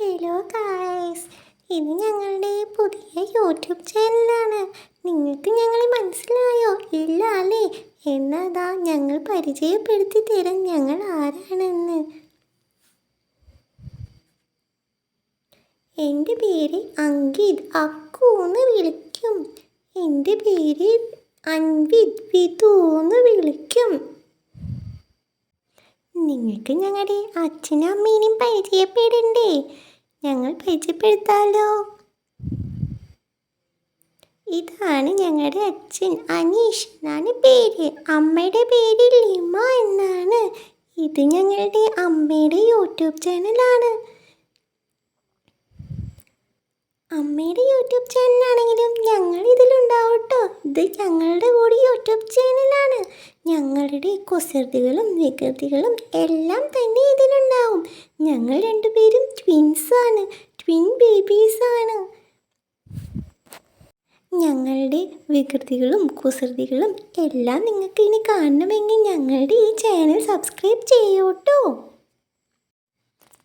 Hello guys ഇത് ഞങ്ങളുടെ പുതിയ യൂട്യൂബ് ചാനലാണ് നിങ്ങൾക്ക് ഞങ്ങളെ മനസ്സിലായോ? ഇല്ല അല്ലേ? എന്നതാ ഞങ്ങൾ പരിചയപ്പെടുത്തി തരാം ഞങ്ങൾ ആരാണെന്ന്. എന്റെ പേര് അങ്കിത്. അക്കു എന്ന് വിളിക്കും. എന്റെ പേര് അൻവിത് വിധു എന്ന് വിളിക്കും. നിങ്ങൾക്ക് ഞങ്ങളുടെ അച്ഛനും അമ്മേനെയും പരിചയപ്പെടണ്ടേ? ഞങ്ങൾ പരിചയപ്പെടുത്താലോ? ഇതാണ് ഞങ്ങളുടെ അച്ഛൻ അനീഷ് എന്നാണ് പേര്. അമ്മയുടെ പേര് ലിമ എന്നാണ്. ഇത് ഞങ്ങളുടെ അമ്മയുടെ യൂട്യൂബ് ചാനലാണ്. അമ്മയുടെ യൂട്യൂബ് ചാനലാണെങ്കിലും ഞങ്ങൾ ഇതിലുണ്ടാവും കേട്ടോ. ഇത് ഞങ്ങളുടെ ഞങ്ങളുടെ കുസൃതികളും വികൃതികളും എല്ലാം തന്നെ ഇതിലുണ്ടാവും. ഞങ്ങൾ രണ്ടുപേരും ട്വിൻസാണ് ട്വിൻ ബേബീസാണ് ഞങ്ങളുടെ വികൃതികളും കുസൃതികളും എല്ലാം നിങ്ങൾക്ക് ഇനി കാണണമെങ്കിൽ ഞങ്ങളുടെ ഈ ചാനൽ സബ്സ്ക്രൈബ് ചെയ്യൂട്ടോ.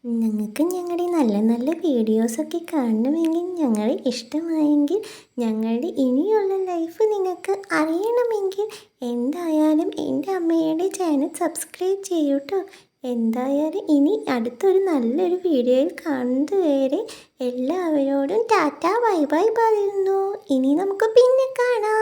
നിങ്ങൾക്ക് ഞങ്ങളുടെ നല്ല നല്ല വീഡിയോസൊക്കെ കാണണമെങ്കിൽ ഞങ്ങളെ ഇഷ്ടമായെങ്കിൽ ഞങ്ങളുടെ ഇനിയുള്ള ലൈഫ് നിങ്ങൾക്ക് അറിയണമെങ്കിൽ എന്തായാലും എന്റെ അമ്മയുടെ ചാനൽ സബ്സ്ക്രൈബ് ചെയ്യൂട്ടോ. എന്തായാലും ഇനി അടുത്തൊരു നല്ലൊരു വീഡിയോയിൽ കാണുന്നത് വരെ എല്ലാവരോടും ടാറ്റ ബൈ ബൈ പറയുന്നു. ഇനി നമുക്ക് പിന്നെ കാണാം.